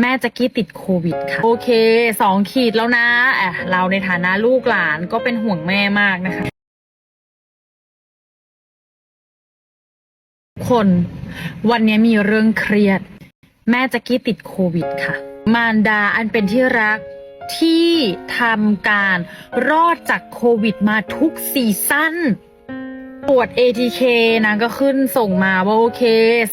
แม่จะกี้ติดโควิดค่ะ โอเคสองขีดแล้วนะอะเราในฐานะลูกหลานก็เป็นห่วงแม่มากนะคะ คนวันนี้มีเรื่องเครียด แม่จะกี้ติดโควิดค่ะ มารดาอันเป็นที่รักที่ทำการรอดจากโควิดมาทุกซีซั่น ตรวจ ATK นางก็ขึ้นส่งมาว่าโอเค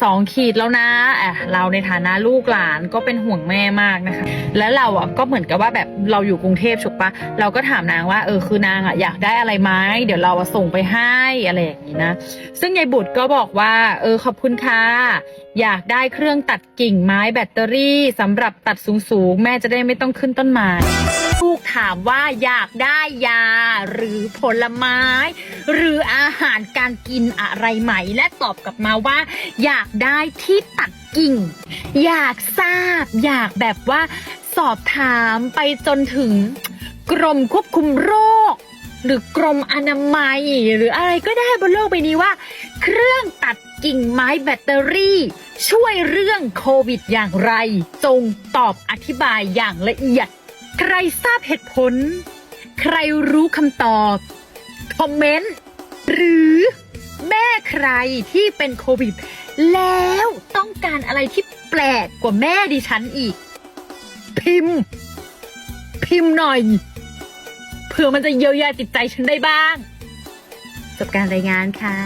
สองขีดแล้วนะอะเราในฐานะลูกหลานก็เป็นห่วงแม่มากนะคะ แล้วเราอะก็เหมือนกับว่าแบบเราอยู่กรุงเทพถูกปะเราก็ถามนางว่าเออคือนางอะอยากได้อะไรไหมเดี๋ยวเราส่งไปให้อะไรอย่างนี้นะ ซึ่งยายบุตรก็บอกว่าเออขอบคุณค่ะอยากได้เครื่องตัดกิ่งไม้แบตเตอรี่สำหรับตัดสูงๆแม่จะได้ไม่ต้องขึ้นต้นไม้ ลูกถามว่าอยากได้ยาหรือผลไม้ หรืออาหารการกินอะไรไหม และตอบกลับมาว่า อยากได้ที่ตัดกิ่ง อยากทราบ อยากแบบว่าสอบถามไปจนถึงกรมควบคุมโรค หรือกรมอนามัย หรืออะไรก็ได้บนโลกใบนี้ว่า เครื่องตัดกิ่งไม้แบตเตอรี่ ช่วยเรื่องโควิดอย่างไร จงตอบอธิบายอย่างละเอียด ใครทราบเหตุผล ใครรู้คำตอบ คอมเมนต์ หรือแม่ใครที่เป็นโควิด แล้วต้องการอะไรที่แปลกกว่าแม่ดิฉันอีก พิมพ์ พิมพ์หน่อย เผื่อมันจะเยียวยาจิตใจฉันได้บ้าง จบการรายงานค่ะ